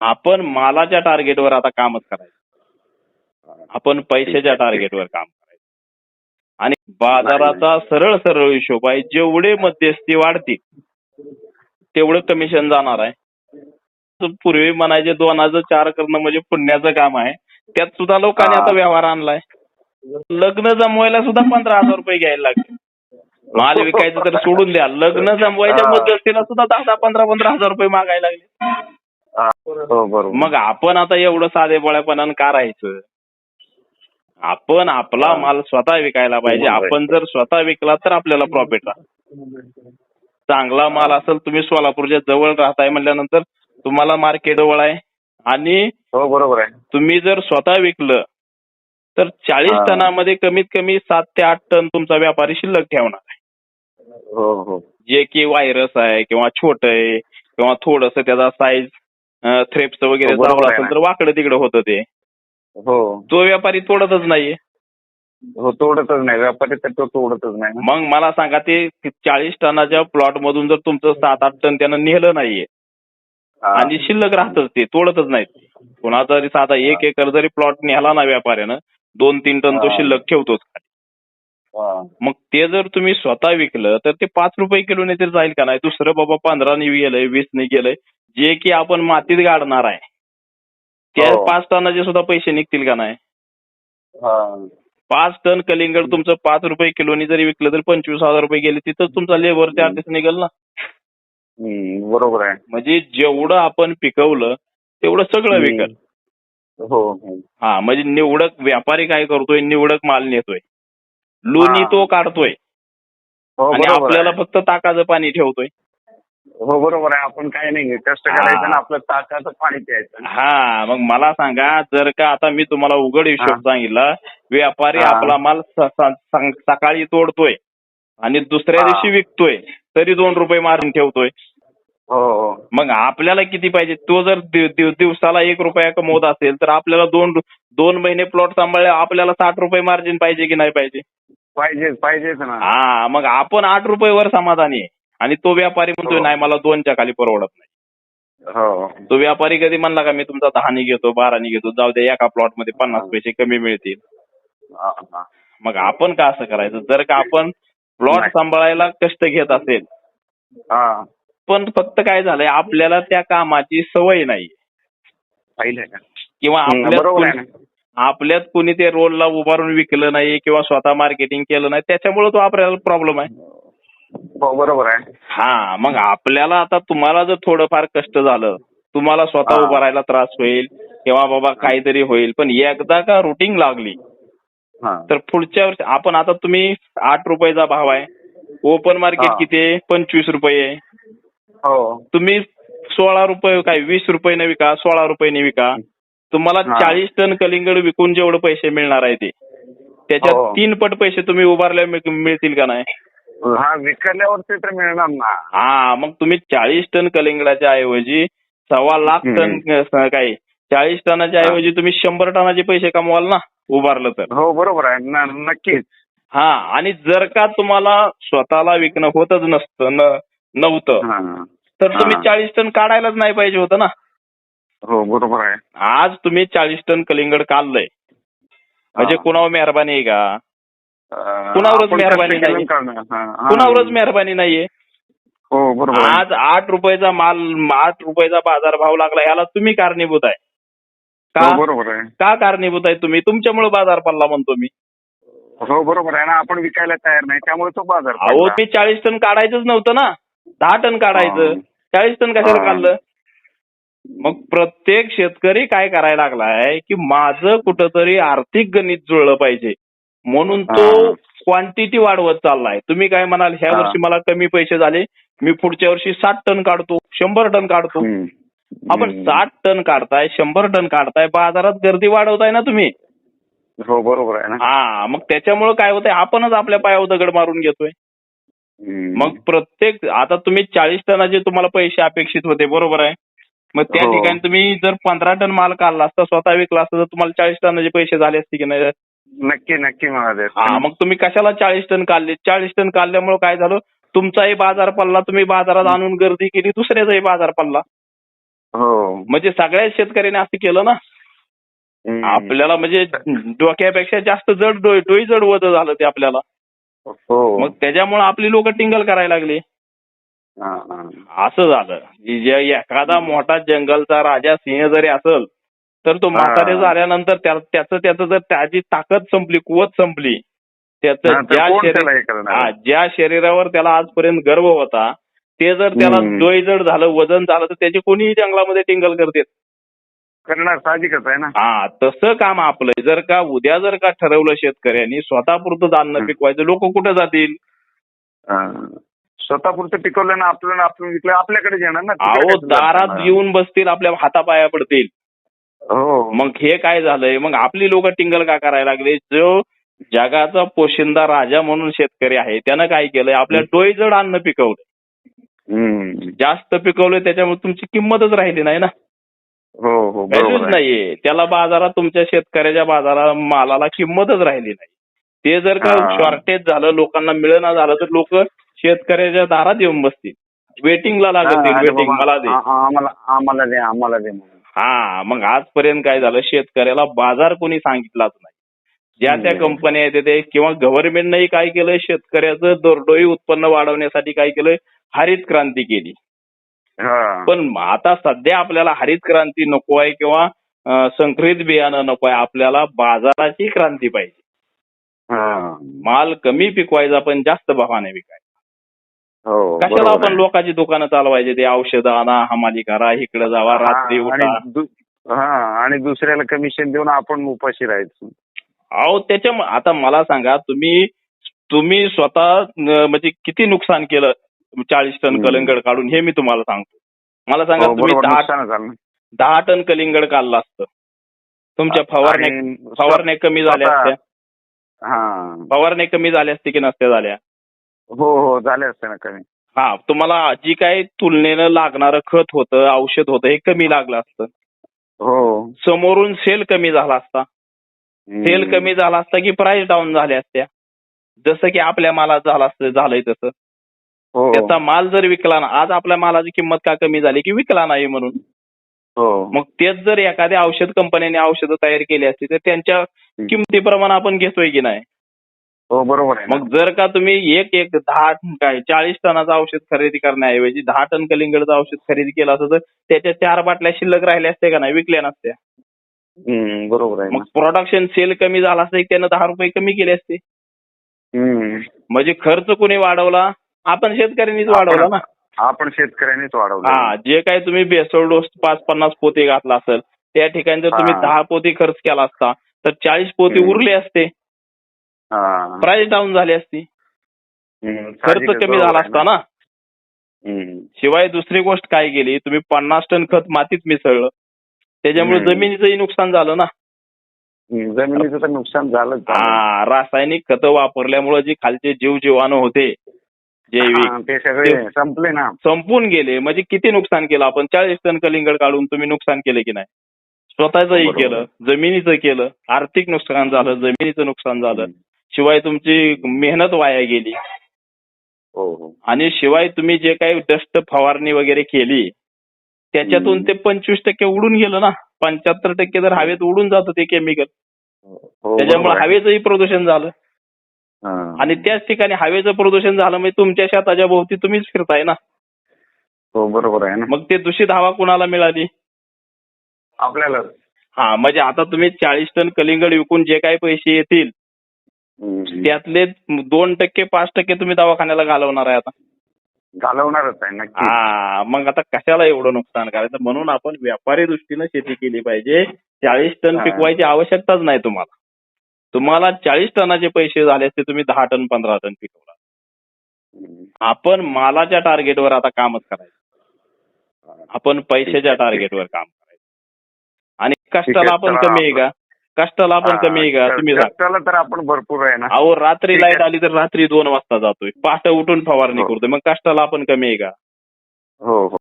आपण मालाच्या टार्गेटवर आता कामच करायचं. आपण पैशाच्या टार्गेटवर काम करायचं. आणि बाजाराचा सरळ सरळ हिशोब आहे. जेवढे मध्यस्थी वाढतील तेवढं कमिशन जाणार आहे. तर पूर्वी म्हणायचे दोनाचं चार करणं म्हणजे पुण्याचं काम आहे. त्यात सुद्धा लोकांनी. आता व्यवहार आणलाय. लग्न जमवायला सुद्धा पंधरा हजार रुपये घ्यायला लागले. माल विकायचं तर सोडून द्या. लग्न जमवायच्या. मध्यस्थीला सुद्धा दहा दहा पंधरा पंधरा हजार रुपये मागायला लागले. मग आपण आता एवढं साधेपणानं का राहायचं? आपण आपला माल स्वतः विकायला पाहिजे. आपण जर स्वतः विकला तर आपल्याला प्रॉफिट राहतं. चांगला माल असेल तुम्ही सोलापूरच्या जवळ राहताय म्हटल्यानंतर तुम्हाला मार्केट जवळ आहे. आणि हो बरोबर आहे. तुम्ही जर स्वतः विकलं तर चाळीस हा. टनामध्ये कमीत कमी सात ते आठ टन तुमचा व्यापारी शिल्लक ठेवणार आहे. हो हो. जे की व्हायरस आहे किंवा छोट आहे किंवा थोडस त्याचा साईज थ्रेप्स वगैरे हो, चावला आहे असेल. तर वाकडं तिकडं होतं ते हो तो व्यापारी तोडतच नाहीये हो तोडतच नाही व्यापारी तर तो तोडतच नाही. मग मला सांगा ते चाळीस टनाच्या प्लॉट मधून जर तुमचं सात आठ टन त्यानं नेलं नाहीये हा. आणि शिल्लक राहतच ते तोडतच नाहीत कुणाचा जरी साधा एक एकर जरी प्लॉट नेला ना व्यापाऱ्यानं दोन तीन टन तो हा. शिल्लक ठेवतोच. हा. मग ते जर तुम्ही स्वतः विकलं तर ते पाच रुपये किलोने तरी जाईल का नाही दुसरं बाबा पंधराने गेलंय वीसने गेलंय जे की आपण मातीत गाडणार आहे त्या हो. पाच टनाचे सुद्धा पैसे निघतील का नाही? हा. पाच टन कलिंगड तुमचं पाच रुपये किलोनी जरी विकलं तर पंचवीस हजार रुपये गेले तिथं तुमचा लेबर चार्जेस निघेल ना. हम्म, बरोबर आहे. म्हणजे जेवढं आपण पिकवलं तेवढं सगळं विकल. हो हो. हा म्हणजे निवडक व्यापारी काय करतोय निवडक माल नेतोय. लोणी हा. तो काढतोय. हो आणि बरोबर आपल्याला आहे. फक्त ताकाचं पाणी ठेवतोय. हो बरोबर आहे आपण काय नाही कष्ट. करायचं ना आपलं ताकाचं पाणी प्यायचं हा मग मला सांगा जर का आता मी तुम्हाला उघड हिशोब. सांगितला व्यापारी. आपला माल सकाळी तोडतोय आणि दुसऱ्या. दिवशी विकतोय तरी दोन रुपये मारून ठेवतोय हो हो मग आपल्याला किती पाहिजे तो जर दिव- दिव- दिवसाला एक रुपया कमवत असेल तर आपल्याला दोन दोन महिने प्लॉट सांभाळले आपल्याला साठ रुपये मार्जिन पाहिजे की नाही पाहिजे पाहिजेच पाहिजेच ना हा मग आपण आठ रुपये वर समाधानी आहे आणि तो व्यापारी म्हणतोय हो. नाही मला दोनच्या खाली परवडत नाही. हो. तो व्यापारी कधी म्हणला का मी तुमचा दहानी घेतो बारानी घेतो जाऊ दे एका प्लॉटमध्ये पन्नास पैसे कमी मिळतील. हा, हा. मग आपण का असं करायचं? जर का आपण प्लॉट नाही. सांभाळायला कष्ट घेत असेल हा. पण फक्त काय झालंय आपल्याला त्या कामाची सवय नाही. पाहिलंय का किंवा हम्म, आपल्यात बरोबर आहे कोणी- आपल्यात कुणी ते रोलला उभारून विकलं नाही किंवा स्वतः मार्केटिंग केलं नाही त्याच्यामुळे तो आपल्याला प्रॉब्लेम आहे. बरोबर आहे हा मग आपल्याला आता तुम्हाला जर थोडंफार कष्ट झालं तुम्हाला स्वतः हा. उभं राहायला त्रास होईल किंवा बाबा काहीतरी होईल पण एकदा का रुटीन लागली हा तर पुढच्या वर्षी आपण आता तुम्ही आठ रुपयाचा भाव आहे ओपन मार्केट हा. किती आहे पंचवीस रुपये हो तुम्ही सोळा रुपये काय वीस रुपयाने विका सोळा रुपयाने विका तुम्हाला हा. चाळीस टन कलिंगड विकून जेवढे पैसे मिळणार आहे ते त्याच्यात हो. तीन पट पैसे तुम्ही उभारल्या मिळ- मिळतील का नाही हा विकल्यावरती तर मिळणार ना. हा मग तुम्ही चाळीस टन कलिंगडाच्या ऐवजी सव्वा लाख टन काय चाळीस टनाच्या. ऐवजी तुम्ही शंभर टनाचे पैसे कमवाल ना उभारलं तर. हो बरोबर आहे. न- नक्कीच. हा आणि जर का तुम्हाला स्वतःला विकणं होतच नसतं न- नव्हतं तर तुम्ही. चाळीस टन काढायलाच नाही पाहिजे होतं ना. हो बरोबर आहे. आज तुम्ही चाळीस टन कलिंगड काढलंय. म्हणजे. कुणावर मेहरबानी आहे का? कुणावरच मेहरबानी नाही. कुणावरच मेहरबानी नाहीये. हो बरोबर. आज आठ रुपयाचा माल आठ रुपयाचा बाजार भाव लागला याला तुम्ही कारणीभूत आहे. का? हो बरोबर आहे. का कारणीभूत आहे तुम्ही? तुमच्यामुळे बाजार पडला म्हणतो मी. हो बरोबर आहे ना. आपण विकायला तयार नाही त्यामुळे तो बाजार अहो. मी चाळीस टन काढायचंच नव्हतं ना. दहा टन काढायचं. चाळीस टन कशाला. काढलं? मग प्रत्येक शेतकरी काय करायला लागलाय की माझं कुठंतरी आर्थिक गणित जुळलं पाहिजे. म्हणून तो. क्वांटिटी वाढवत चाललाय तुम्ही काय म्हणाल ह्या. वर्षी मला कमी पैसे झाले मी पुढच्या वर्षी साठ टन काढतो शंभर टन काढतो. आपण. साठ टन काढताय शंभर टन काढताय बाजारात गर्दी वाढवताय ना तुम्ही हो बरोबर आहे ना हा मग त्याच्यामुळे काय होतंय आपणच आपल्या पायावर दगड मारून घेतोय. मग प्रत्येक आता तुम्ही चाळीस टनाचे तुम्हाला पैसे अपेक्षित होते बरोबर आहे मग त्या हो. ठिकाणी तुम्ही जर पंधरा टन माल काढला असता स्वतः विकला असता तर तुम्हाला चाळीस टनाचे पैसे झाले असते की नाही नक्की नक्की महादेव. हा मग तुम्ही कशाला चाळीस टन काढले? चाळीस टन काढल्यामुळे काय झालं? तुमचाही बाजार पडला तुम्ही बाजारात आणून गर्दी केली दुसऱ्याचाही बाजार पडला. हो. म्हणजे सगळ्याच शेतकऱ्याने असं केलं ना. आपल्याला म्हणजे डोक्यापेक्षा जास्त जड डोई डोई जड वज झालं ते आपल्याला. हो. मग त्याच्यामुळे आपली लोक टिंगल करायला लागली. असं झालं. एखादा मोठा जंगलचा राजा सिंह जरी असेल तर तो म्हातारे. झाल्यानंतर त्या- त्याचं त्याचं जर त्याची ताकद संपली कुवत संपली त्याचं ज्या शरीर ज्या शरीरावर त्याला आजपर्यंत गर्व होता ते जर त्याला हम्म. डोईजड झालं वजन झालं तर त्याची कोणीही जंगलामध्ये टिंगल करते करणार साहजिकच आहे ना हा तसं काम आपलं. जर का उद्या जर का ठरवलं शेतकऱ्यांनी स्वतःपुरतं धान्य हं. पिकवायचं लोक कुठं जातील हा. स्वतःपुरतं पिकवलं ना आपलं आपण विकलं आपल्याकडे येणार ना अहो दारात? येऊन बसतील आपल्या हातापाया पडतील हो मग हे काय झालंय? मग आपली लोक टिंगल का करायला लागले? जो जगाचा पोशिंदा राजा म्हणून शेतकरी आहे त्यानं काय केलंय? आपल्या डोईजड अन्न पिकवलं. जास्त पिकवलंय त्याच्यामुळे तुमची किंमतच राहिली नाही ना? हो हो. नाहीये. त्याला बाजारात तुमच्या शेतकऱ्याच्या बाजारात मालाला किंमतच राहिली नाही. ते जर का. शॉर्टेज झालं लोकांना मिळणं झालं तर लोक शेतकऱ्याच्या दारात येऊन बसतील. वेटिंगला लागतील वेटिंग मला दे. आम्हाला आम्हाला दे आम्हाला दे. हा मग आजपर्यंत काय झालं शेतकऱ्याला बाजार कोणी सांगितलाच नाही ज्या त्या. कंपन्या आहेत ते किंवा गव्हर्नमेंटनंही काय केलंय शेतकऱ्याचं दरडोई उत्पन्न वाढवण्यासाठी काय केलंय हरित क्रांती केली. पण आता सध्या आपल्याला हरित क्रांती नको आहे किंवा संकरित बियाणं नको आहे आपल्याला बाजाराची क्रांती पाहिजे. माल कमी पिकवायचा पण जास्त भावाने विकायचा कशाला बरोबर आपण. लोकांची दुकानं चालवायचे? ते औषधं आणा हमाली करा इकडे जावा रात्री हा, उठा. हा आणि दुसऱ्याला कमिशन देऊन आपण उपाशी राहायचो. अहो त्याच्या आता मला सांगा तुम्ही तुम्ही स्वतः म्हणजे किती नुकसान केलं चाळीस टन. कलिंगड काढून? हे मी तुम्हाला सांगतो. मला सांगा हो, तुम्ही दहा दहा टन कलिंगड काढलं असतं. तुमच्या फवारण्या फवारण्या कमी झाल्या असत्या. हा. फवारण्या कमी झाल्या असते की नसत्या झाल्या? हो हो झाले असते ना कमी. हा तुम्हाला जी काही तुलनेनं लागणारं खत होतं औषध होतं हे कमी लागलं असतं. हो. समोरून सेल कमी झाला असता. सेल. कमी झाला असता की प्राइस डाऊन झाल्या असत्या. जसं की आपल्या मालात झालं असतं झालंय तसं. हो. त्याचा माल जर विकला ना आज आपल्या मालाची किंमत का कमी झाली की विकला नाही म्हणून. हो. मग तेच जर एखाद्या औषध कंपन्याने औषधं तयार केली असती तर त्यांच्या किमतीप्रमाणे आपण घेतोय की नाही? हो बरोबर आहे ना. मग जर का तुम्ही एक एक दहा काय चाळीस टनाचं औषध खरेदी करण्याऐवजी दहा टन कलिंगडचं औषध खरेदी केलं असतं तर त्याच्या चार बाटल्या शिल्लक राहिल्या असत्या का नाही विकल्या नसत्या हम्म, बरोबर आहे ना मग प्रोडक्शन सेल कमी झाला असतं त्यानं दहा रुपये कमी केले असते हम्म. म्हणजे खर्च कोणी वाढवला आपण शेतकऱ्यांनीच वाढवला ना आपण शेतकऱ्यांनीच वाढवलं हा जे काही तुम्ही बेसोड डोस पाच पन्नास पोते घातला असेल त्या ठिकाणी जर तुम्ही हा. दहा पोती खर्च केला असता तर चाळीस पोती हम्म. उरले असते. प्राइस डाऊन झाली असती. खर्च कमी झाला असता ना. शिवाय दुसरी गोष्ट काय केली तुम्ही पन्नास टन खत मातीत मिसळलं. त्याच्यामुळे. जमिनीचंही नुकसान झालं ना. जमिनीचं तर नुकसान झालं. हा रासायनिक खतं वापरल्यामुळे जे खालचे जीव जीवाणू होते जैविक ते सगळे संपले ना. संपून गेले. म्हणजे किती नुकसान केलं आपण? चाळीस टन कलिंगड काढून तुम्ही नुकसान केलं की नाही? स्वतःचंही. केलं जमिनीचं केलं आर्थिक नुकसान झालं जमिनीचं नुकसान झालं. शिवाय तुमची मेहनत वाया गेली हो हो आणि शिवाय तुम्ही जे काही डस्ट फवारणी वगैरे केली त्याच्यातून. ते पंचवीस टक्के उडून गेलं ना पंच्याहत्तर टक्के तर हवेत उडून जातं ते केमिकल हो, त्याच्यामुळे. हवेचंही प्रदूषण झालं. आणि त्याच ठिकाणी हवेचं प्रदूषण झालं म्हणजे तुमच्या शेताच्या भोवती तुम्हीच फिरताय ना हो बरोबर आहे ना मग ते दूषित हवा कुणाला मिळाली आपल्याला हा म्हणजे आता तुम्ही चाळीस टन कलिंगड विकून जे काही पैसे येतील. त्यातले दोन टक्के पाच टक्के तुम्ही दवाखान्याला घालवणार आहे आता. घालवणारच आहे नक्की. हा मग आता कशाला एवढं नुकसान करायचं? म्हणून आपण व्यापारी दृष्टीनं शेती केली पाहिजे. चाळीस टन. पिकवायची आवश्यकताच नाही तुम्हाला. तुम्हाला चाळीस टनाचे पैसे झाले असते तुम्ही दहा टन पंधरा टन पिकवला. आपण मालाच्या टार्गेटवर आता कामच करायचं. आपण पैशाच्या टार्गेटवर काम करायचं. आणि कष्टाला आपण कमी आहे का? कष्टाला आपण कमी आहे का? तुम्ही कष्टाला तर आपण भरपूर आहे ना. अहो रात्री ठीक लाइट. आली तर रात्री दोन वाजता जातोय. पहाटे उठून फवारणी हो. करतोय. मग कष्टाला आपण कमी आहे का? हो हो.